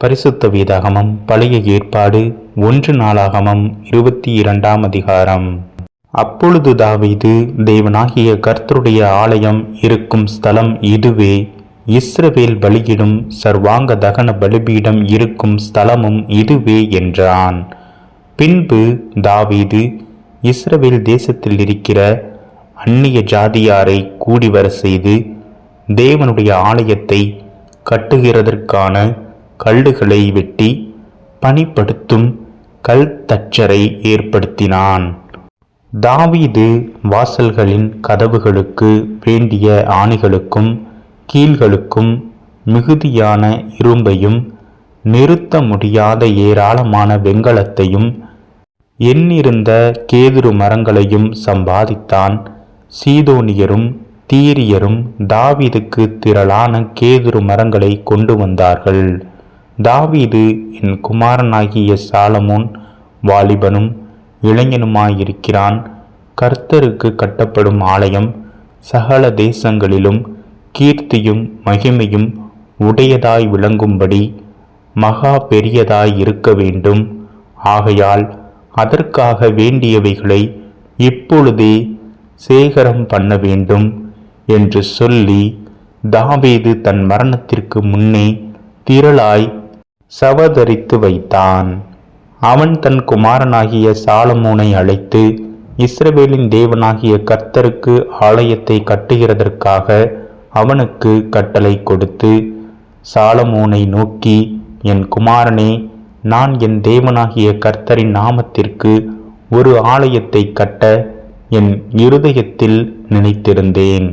பரிசுத்த வேதாகமம் பழைய ஏற்பாடு ஒன்று நாளாகமம் இருபத்தி இரண்டாம் அதிகாரம். அப்பொழுது தாவீது தேவனாகிய கர்த்தருடைய ஆலயம் இருக்கும் ஸ்தலம் இதுவே. இஸ்ரவேல் பலியிடும் சர்வாங்க தகன பலிபீடம் இருக்கும் ஸ்தலமும் இதுவே என்றான். பின்பு தாவீது இஸ்ரவேல் தேசத்தில் இருக்கிற அந்நிய ஜாதியாரை கூடிவர செய்து தேவனுடைய ஆலயத்தை கட்டுகிறதற்கான கல்லுகளை வெட்டி பணிப்படுத்தும் கல் தச்சரை ஏற்படுத்தினான். தாவீது வாசல்களின் கதவுகளுக்கு வேண்டிய ஆணிகளுக்கும் கீழ்களுக்கும் மிகுதியான இரும்பையும் நிறுத்த முடியாத ஏராளமான வெங்கலத்தையும் எண்ணிருந்த கேதுரு மரங்களையும் சம்பாதித்தான். சீதோனியரும் தீரியரும் தாவிதுக்கு திரளான கேதுரு மரங்களை கொண்டு வந்தார்கள். தாவீது என் குமாரனாகிய சாலமோன் வாலிபனும் இளைஞனுமாயிருக்கிறான். கர்த்தருக்கு கட்டப்படும் ஆலயம் சகல தேசங்களிலும் கீர்த்தியும் மகிமையும் உடையதாய் விளங்கும்படி மகா பெரியதாய் இருக்க வேண்டும். ஆகையால் அதற்காக வேண்டியவைகளை இப்பொழுதே சேகரம் பண்ண வேண்டும் என்று சொல்லி தாவீது தன் மரணத்திற்கு முன்னே திரளாய் சவதரித்து வைத்தான். அவன் தன் குமாரனாகிய சாலமோனை அழைத்து இஸ்ரவேலின் தேவனாகிய கர்த்தருக்கு ஆலயத்தை கட்டுகிறதற்காக அவனுக்கு கட்டளை கொடுத்து சாலமோனை நோக்கி என் குமாரனே நான் என் தேவனாகிய கர்த்தரின் நாமத்திற்கு ஒரு ஆலயத்தை கட்ட என் இருதயத்தில் நினைத்திருந்தேன்.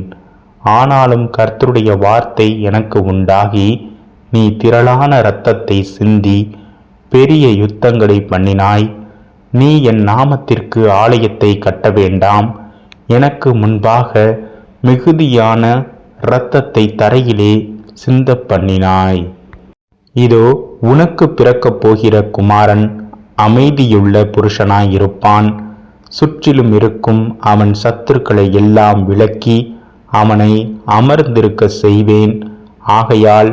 ஆனாலும் கர்த்தருடைய வார்த்தை எனக்கு உண்டாகி நீ திரளான இரத்தத்தை சிந்தி பெரிய யுத்தங்களை பண்ணினாய். நீ என் நாமத்திற்கு ஆலயத்தை கட்ட வேண்டாம். எனக்கு முன்பாக மிகுதியான இரத்தத்தை தரையிலே சிந்த பண்ணினாய். இதோ உனக்கு பிறக்கப் போகிற குமாரன் அமைதியுள்ள புருஷனாயிருப்பான். சுற்றிலும் இருக்கும் அவன் சத்துருக்களை எல்லாம் விளக்கி அவனை அமர்ந்திருக்க செய்வேன். ஆகையால்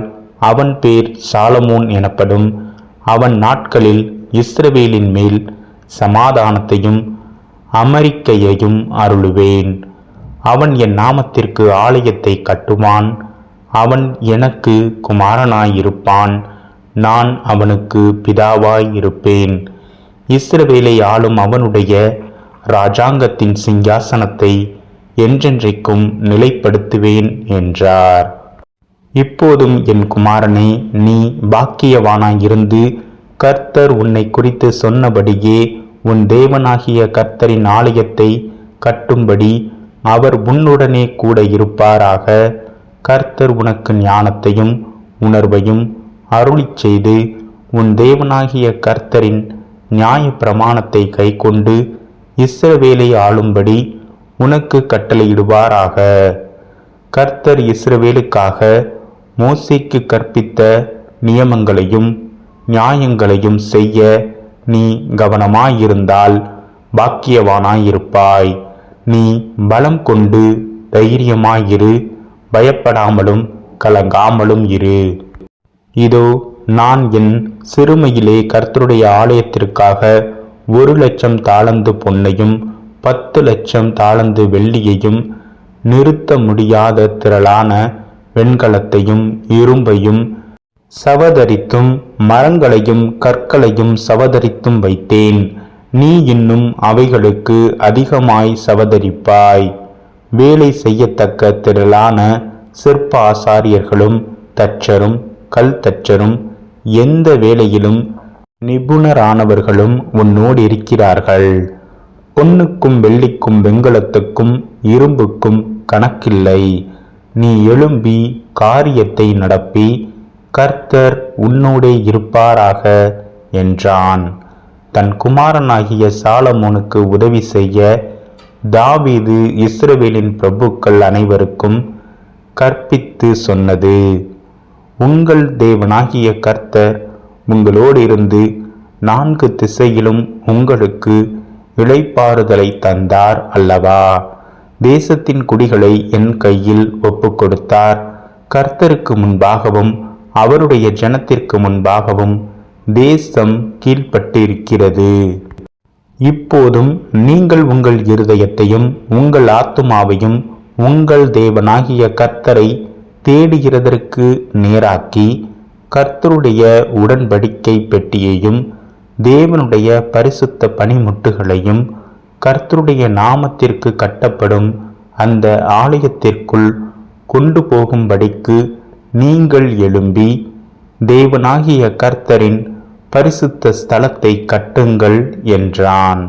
அவன் பேர் சாலமோன் எனப்படும். அவன் நாட்களில் இஸ்ரவேலின் மேல் சமாதானத்தையும் அமெரிக்கையையும் அருளுவேன். அவன் என் நாமத்திற்கு ஆலயத்தை கட்டுவான். அவன் எனக்கு குமாரனாயிருப்பான். நான் அவனுக்கு பிதாவாயிருப்பேன். இஸ்ரவேலை ஆளும் அவனுடைய ராஜாங்கத்தின் சிங்காசனத்தை என்றென்றைக்கும் நிலைப்படுத்துவேன் என்றார். இப்போதும் என் குமாரனே நீ பாக்கியவானாயிருந்து கர்த்தர் உன்னை குறித்து சொன்னபடியே உன் தேவனாகிய கர்த்தரின் ஆலயத்தை கட்டும்படி அவர் உன்னுடனே கூட இருப்பாராக. கர்த்தர் உனக்கு ஞானத்தையும் உணர்வையும் அருளிச் செய்து உன் தேவனாகிய கர்த்தரின் நியாய பிரமாணத்தை கைக்கொண்டு இஸ்ரவேலை ஆளும்படி உனக்கு கட்டளையிடுவாராக. கர்த்தர் இஸ்ரவேலுக்காக மோசேக்கு கற்பித்த நியமங்களையும் நியாயங்களையும் செய்ய நீ கவனமாயிருந்தால் பாக்கியவானாயிருப்பாய். நீ பலம் கொண்டு தைரியமாயிரு பயப்படாமலும் கலங்காமலும் இரு. இதோ நான் என் சிறுமையிலே கர்த்தருடைய ஆலயத்திற்காக ஒரு லட்சம் தாளந்து பொன்னையும் பத்து லட்சம் தாளந்து வெள்ளியையும் நிறுத்த முடியாத திரளான வெண்கலத்தையும் இரும்பையும் சவதரித்தும் மரங்களையும் கற்களையும் சவதரித்தும் வைத்தேன். நீ இன்னும் அவைகளுக்கு அதிகமாய் சவதரிப்பாய். வேலை செய்யத்தக்க திரளான சிற்ப ஆசாரியர்களும் தச்சரும் கல் தச்சரும் எந்த வேலையிலும் நிபுணரானவர்களும் உன்னோடு இருக்கிறார்கள். பொன்னுக்கும் வெள்ளிக்கும் வெண்கலத்துக்கும் இரும்புக்கும் கணக்கில்லை. நீ எழும்பி காரியத்தை நடப்பி கர்த்தர் உன்னோடே இருப்பாராக என்றான். தன் குமாரனாகிய சாலமோனுக்கு உதவி செய்ய தாவீது இஸ்ரவேலின் பிரபுக்கள் அனைவருக்கும் கற்பித்து சொன்னது. உங்கள் தேவனாகிய கர்த்தர் உங்களோடு இருந்து நான்கு திசையிலும் உங்களுக்கு இளைப்பாறுதலை தந்தார் அல்லவா? தேசத்தின் குடிகளை என் கையில் ஒப்பு கொடுத்தார். கர்த்தருக்கு முன்பாகவும் அவருடைய ஜனத்திற்கு முன்பாகவும் தேசம் கீழ்ப்பட்டிருக்கிறது. இப்போதும் நீங்கள் உங்கள் இருதயத்தையும் உங்கள் ஆத்துமாவையும் உங்கள் தேவனாகிய கர்த்தரை தேடுகிறதற்கு நேராக்கி கர்த்தருடைய உடன்படிக்கை பெட்டியையும் தேவனுடைய பரிசுத்த பனிமுட்டுகளையும் கர்த்தருடைய நாமத்திற்கு கட்டப்படும் அந்த ஆலயத்திற்குள் கொண்டு போகும்படிக்கு நீங்கள் எழும்பி தேவனாகிய கர்த்தரின் பரிசுத்த ஸ்தலத்தை கட்டுங்கள் என்றான்.